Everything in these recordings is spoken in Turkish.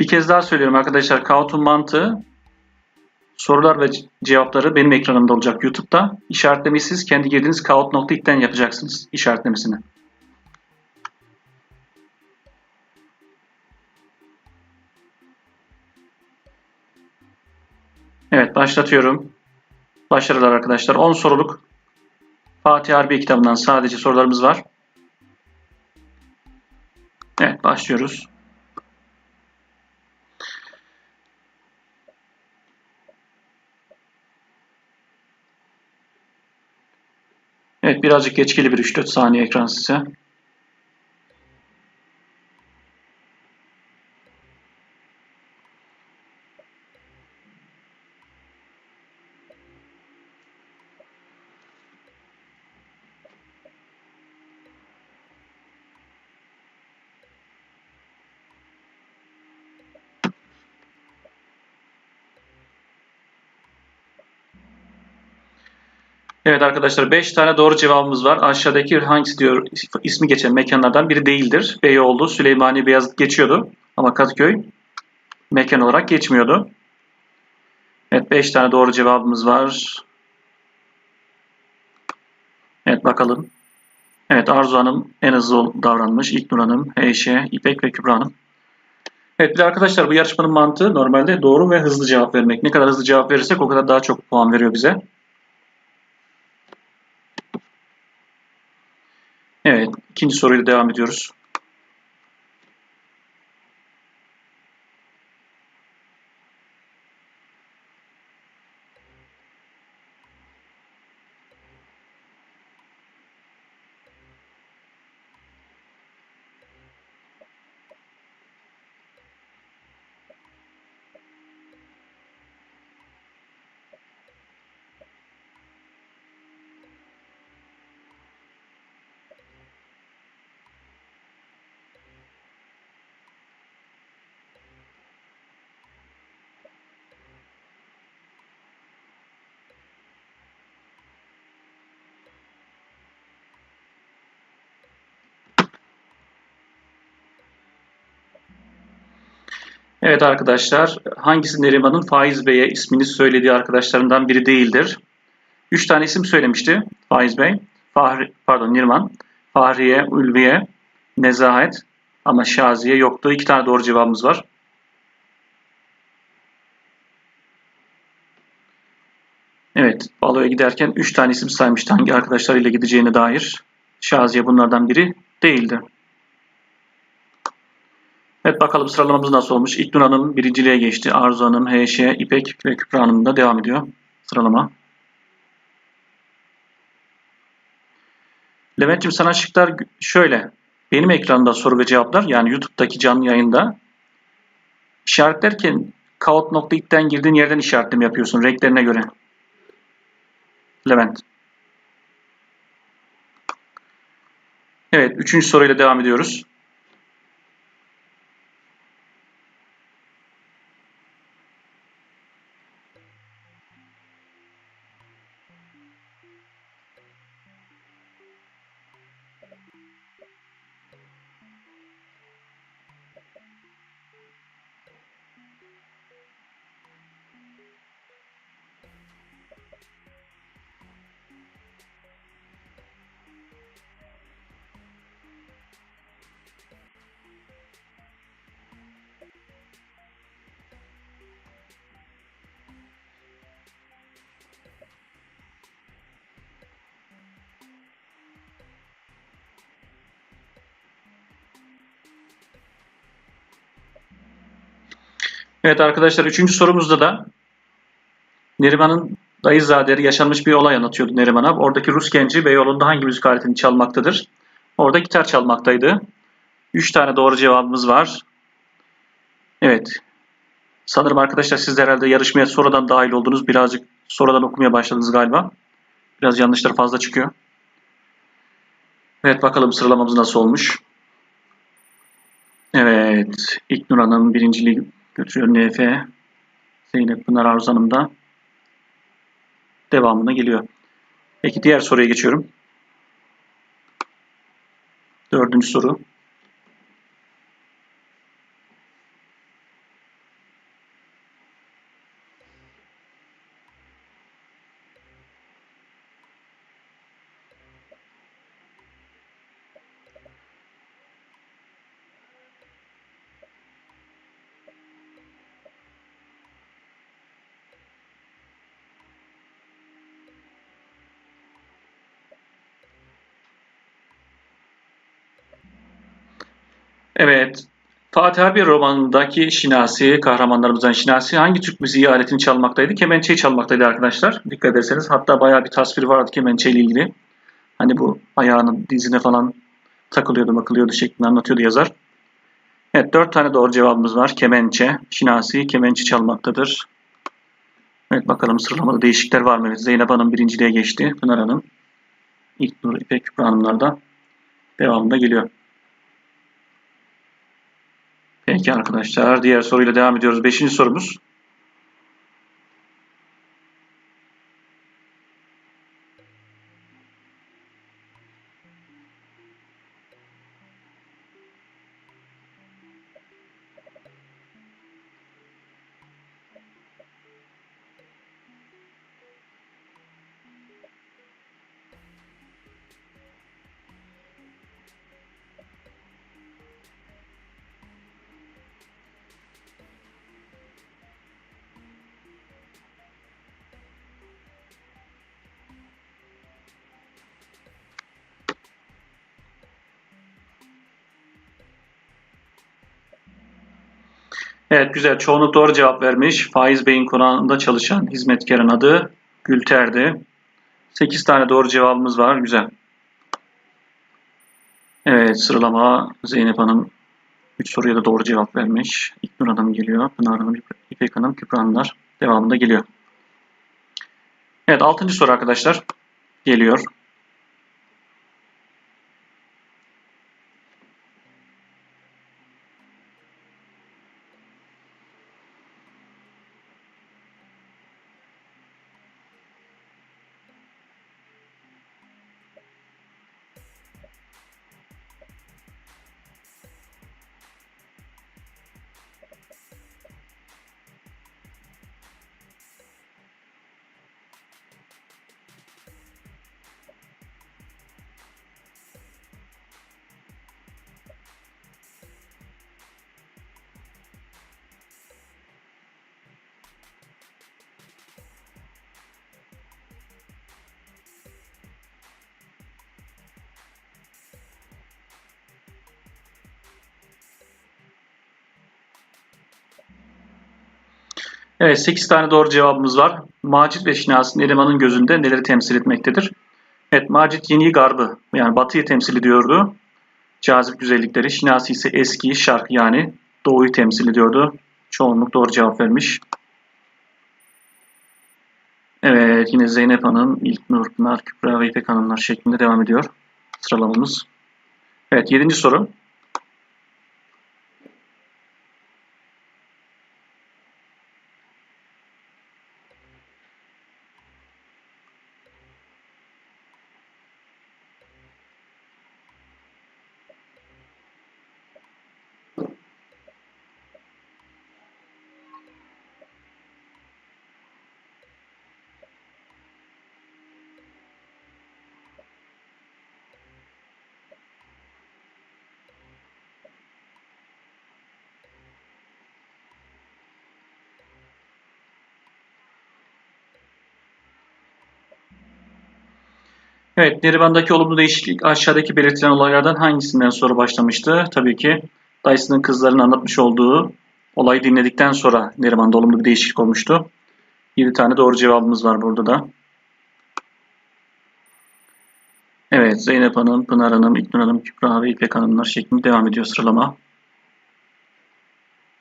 Bir kez daha söylüyorum arkadaşlar. Kahoot'un mantığı sorular ve cevapları benim ekranımda olacak YouTube'da. İşaretlemeyi kendi girdiğiniz kahoot.it'ten yapacaksınız işaretlemesini. Evet başlatıyorum. Başarılar arkadaşlar. 10 soruluk Fatih Harbi kitabından sadece sorularımız var. Evet başlıyoruz. Evet birazcık geçkili bir 3-4 saniye ekran size. Evet arkadaşlar 5 tane doğru cevabımız var. Aşağıdaki hangisi diyor ismi geçen mekanlardan biri değildir. Beyoğlu, Süleymaniye, Beyazıt geçiyordu. Ama Kadıköy mekan olarak geçmiyordu. Evet 5 tane doğru cevabımız var. Evet bakalım. Evet Arzu Hanım en hızlı davranmış. İlknur Hanım, Eyşe, İpek ve Kübra Hanım. Evet bir arkadaşlar bu yarışmanın mantığı normalde doğru ve hızlı cevap vermek. Ne kadar hızlı cevap verirsek o kadar daha çok puan veriyor bize. Evet, ikinci soruyla devam ediyoruz. Evet arkadaşlar, hangisi Neriman'ın Faiz Bey'e ismini söylediği arkadaşlarından biri değildir? Üç tane isim söylemişti Faiz Bey. Fahri, pardon Neriman. Fahriye, Ulviye, Nezahet ama Şaziye yoktu. İki tane doğru cevabımız var. Evet, baloya giderken üç tane isim saymıştı hangi arkadaşlarıyla gideceğine dair. Şaziye bunlardan biri değildi. Evet bakalım sıralamamız nasıl olmuş. İlknur Hanım birinciliğe geçti. Arzu Hanım, HŞ, İpek ve Kübra Hanım da devam ediyor sıralama. Levent'ciğim sana şıklar şöyle. Benim ekranda soru ve cevaplar yani YouTube'daki canlı yayında işaretlerken kaot.it'ten girdiğin yerden işaretleme yapıyorsun renklerine göre. Levent. Evet, üçüncü soruyla devam ediyoruz. Evet arkadaşlar üçüncü sorumuzda da Neriman'ın dayızadeleri yaşanmış bir olay anlatıyordu Neriman abi. Oradaki Rus genci Beyoğlu'nda hangi müzik aletini çalmaktadır? Orada gitar çalmaktaydı. Üç tane doğru cevabımız var. Evet. Sanırım arkadaşlar siz de herhalde yarışmaya sonradan dahil oldunuz. Birazcık sonradan okumaya başladınız galiba. Biraz yanlışlar fazla çıkıyor. Evet bakalım sıralamamız nasıl olmuş. Evet. İlknur Hanım birinciliği götürüyor NF. Zeynep Pınar Arzu Hanım da devamına geliyor. Peki diğer soruya geçiyorum. Dördüncü soru. Evet. Fatih Harbiye romanındaki Şinasi, kahramanlarımızdan Şinasi hangi Türk müziği aletini çalmaktaydı? Kemençeyi çalmaktaydı arkadaşlar. Dikkat ederseniz hatta bayağı bir tasvir vardı kemençe ile ilgili. Hani bu ayağının dizine falan takılıyordu, bakılıyordu şeklinde anlatıyordu yazar. Evet, dört tane doğru cevabımız var. Kemençe, Şinasi, kemençe çalmaktadır. Evet, bakalım sıralamada değişiklikler var mı? Zeynep Hanım birinciliğe geçti. Pınar Hanım, İlknur, İpek, Kübra Hanımlar devamında geliyor. Peki arkadaşlar, diğer soruyla devam ediyoruz. Beşinci sorumuz. Evet güzel. Çoğunluk doğru cevap vermiş. Faiz Bey'in konağında çalışan hizmetkarın adı Gülter'di. 8 tane doğru cevabımız var. Güzel. Evet sıralama Zeynep Hanım 3 soruya da doğru cevap vermiş. İknur Hanım geliyor. Pınar Hanım, İpek Hanım, Kübra Hanımlar devamında geliyor. Evet 6. soru arkadaşlar geliyor. Evet 8 tane doğru cevabımız var. Macit ve Şinasi Neriman'ın gözünde neleri temsil etmektedir? Evet Macit yeniyi garbı yani batıyı temsil ediyordu. Cazip güzellikleri. Şinasi ise eski şark yani doğuyu temsil ediyordu. Çoğunluk doğru cevap vermiş. Evet yine Zeynep Hanım, İlknur Pınar, Kübra ve İpek Hanımlar şeklinde devam ediyor sıralamamız. Evet yedinci soru. Evet, Neriman'daki olumlu değişiklik aşağıdaki belirtilen olaylardan hangisinden sonra başlamıştı? Tabii ki dayısının kızlarının anlatmış olduğu olayı dinledikten sonra Neriman'da olumlu bir değişiklik olmuştu. 7 tane doğru cevabımız var burada da. Evet, Zeynep Hanım, Pınar Hanım, İknur Hanım, Kübra ve İpek Hanımlar şeklinde devam ediyor sıralama.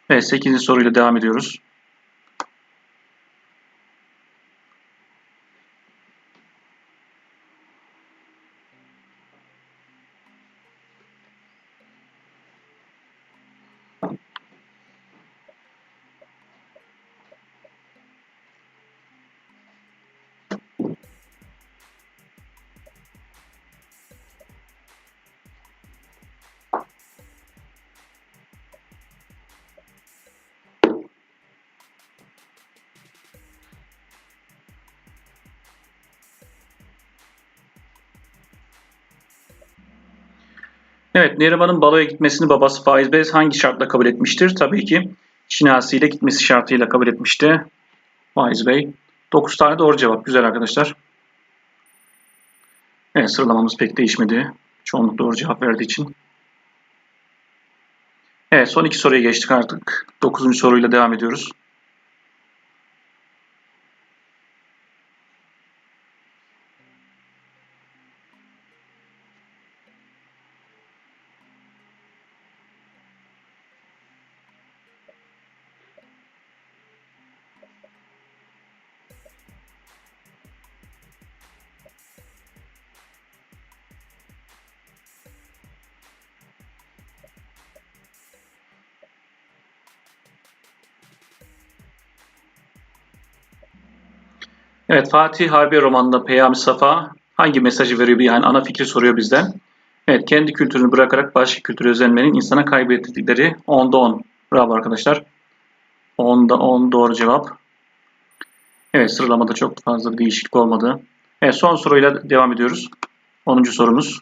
Evet, 8. soruyla devam ediyoruz. Evet, Neriman'ın baloya gitmesini babası Faiz Bey hangi şartla kabul etmiştir? Tabii ki Şinasi ile gitmesi şartıyla kabul etmişti. Faiz Bey. 9 tane doğru cevap. Güzel arkadaşlar. Evet, sıralamamız pek değişmedi. Çoğunluk doğru cevap verdiği için. Evet son iki soruya geçtik artık. Dokuzuncu soruyla devam ediyoruz. Evet Fatih Harbiye romanında Peyami Safa hangi mesajı veriyor? Yani ana fikri soruyor bizden. Evet kendi kültürünü bırakarak başka kültüre özenmenin insana kaybettikleri 10'da 10. Bravo arkadaşlar. 10'da 10 doğru cevap. Evet sıralamada çok fazla bir değişiklik olmadı. Evet son soruyla devam ediyoruz. 10. sorumuz.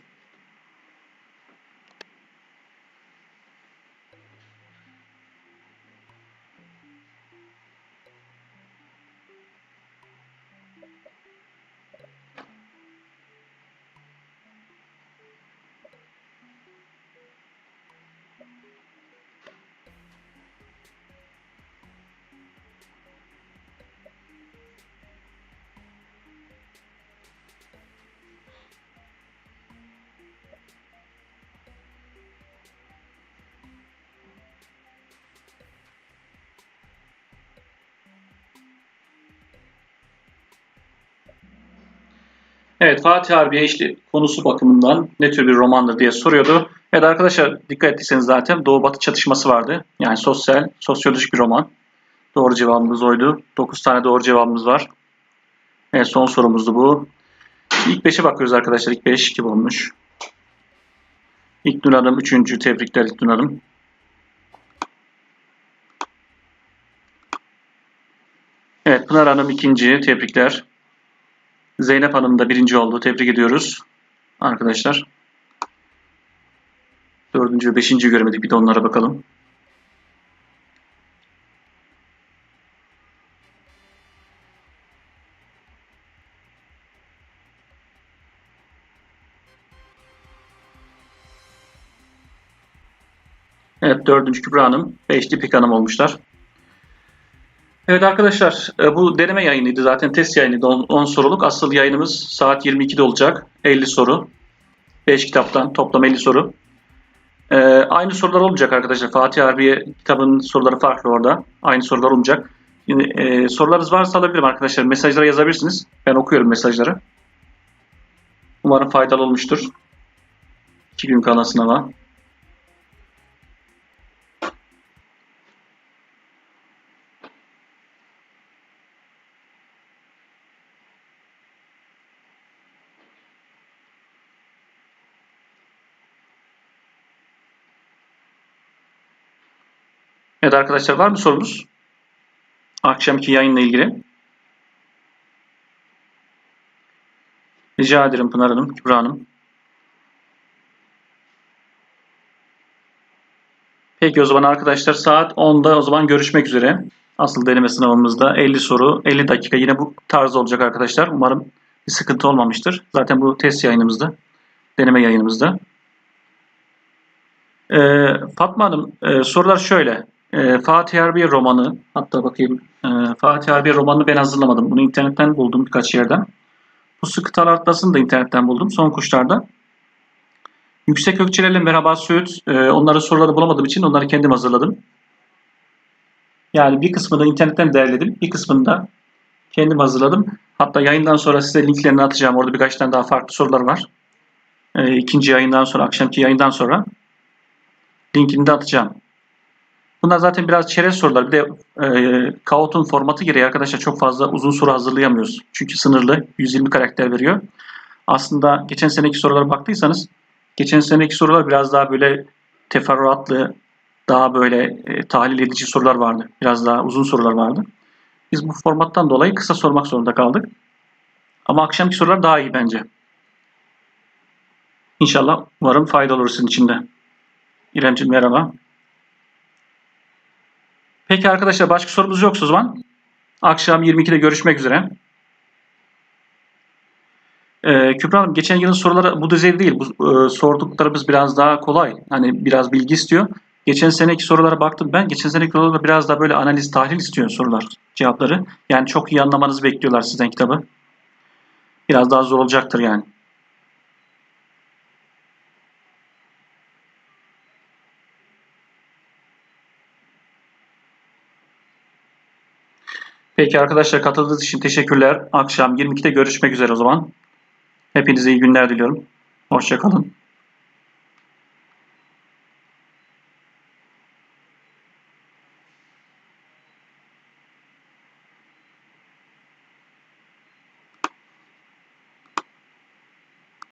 Evet Fatih Harbiye işte konusu bakımından ne tür bir romandır diye soruyordu. Evet arkadaşlar dikkat ettiyseniz zaten Doğu Batı çatışması vardı. Yani sosyal, sosyolojik bir roman. Doğru cevabımız oydu. 9 tane doğru cevabımız var. Evet son sorumuzdu bu. İlk 5'e bakıyoruz arkadaşlar. İlk 5 kim olmuş? İlknur Hanım 3. Tebrikler İlknur Hanım. Evet Pınar Hanım 2. Tebrikler. Zeynep Hanım da birinci oldu. Tebrik ediyoruz arkadaşlar. Dördüncü ve beşinci göremedik. Bir de onlara bakalım. Evet dördüncü Kübra Hanım, beşli Pik Hanım olmuşlar. Evet arkadaşlar e, bu deneme yayınıydı zaten test yayınıydı 10 soruluk. Asıl yayınımız saat 22'de olacak. 50 soru. 5 kitaptan toplam 50 soru. Ee, aynı sorular olmayacak arkadaşlar. Fatih Harbiye kitabının soruları farklı orada. Aynı sorular olmayacak. Şimdi, e, sorularınız varsa alabilirim arkadaşlar. Mesajlara yazabilirsiniz. Ben okuyorum mesajları. Umarım faydalı olmuştur. 2 gün kalan sınava. Evet arkadaşlar var mı sorunuz? Akşamki yayınla ilgili. Rica ederim Pınar Hanım, Kübra Hanım. Peki o zaman arkadaşlar saat 10'da o zaman görüşmek üzere. Asıl deneme sınavımızda 50 soru, 50 dakika yine bu tarz olacak arkadaşlar. Umarım bir sıkıntı olmamıştır. Zaten bu test yayınımızda, deneme yayınımızda. Ee, Fatma Hanım, e, sorular şöyle. E, Fatih Harbiye romanı, hatta bakayım e, Fatih Harbiye romanını ben hazırlamadım. Bunu internetten buldum birkaç yerden. Bu sıkı atlasını da internetten buldum son kuşlarda. Yüksek Ökçelerle Merhaba Söğüt, e, onların soruları bulamadığım için onları kendim hazırladım. Yani bir kısmını internetten derledim, bir kısmını da kendim hazırladım. Hatta yayından sonra size linklerini atacağım. Orada birkaç tane daha farklı sorular var. E, ikinci yayından sonra, akşamki yayından sonra linkini de atacağım. Bunlar zaten biraz çerez sorular. Bir de e, Kahoot'un formatı gereği arkadaşlar çok fazla uzun soru hazırlayamıyoruz. Çünkü sınırlı 120 karakter veriyor. Aslında geçen seneki sorulara baktıysanız geçen seneki sorular biraz daha böyle teferruatlı, daha böyle e, tahlil edici sorular vardı. Biraz daha uzun sorular vardı. Biz bu formattan dolayı kısa sormak zorunda kaldık. Ama akşamki sorular daha iyi bence. İnşallah umarım faydalı olur sizin için de. İremciğim merhaba. Peki arkadaşlar başka sorumuz yoksa o zaman akşam 22'de görüşmek üzere. Ee, Kübra Hanım geçen yılın soruları bu düzeyde değil. Bu, e, sorduklarımız biraz daha kolay. Hani biraz bilgi istiyor. Geçen seneki sorulara baktım ben. Geçen seneki sorularda biraz daha böyle analiz, tahlil istiyor sorular, cevapları. Yani çok iyi anlamanızı bekliyorlar sizden kitabı. Biraz daha zor olacaktır yani. Peki arkadaşlar katıldığınız için teşekkürler. Akşam 22'de görüşmek üzere o zaman. Hepinize iyi günler diliyorum. Hoşçakalın.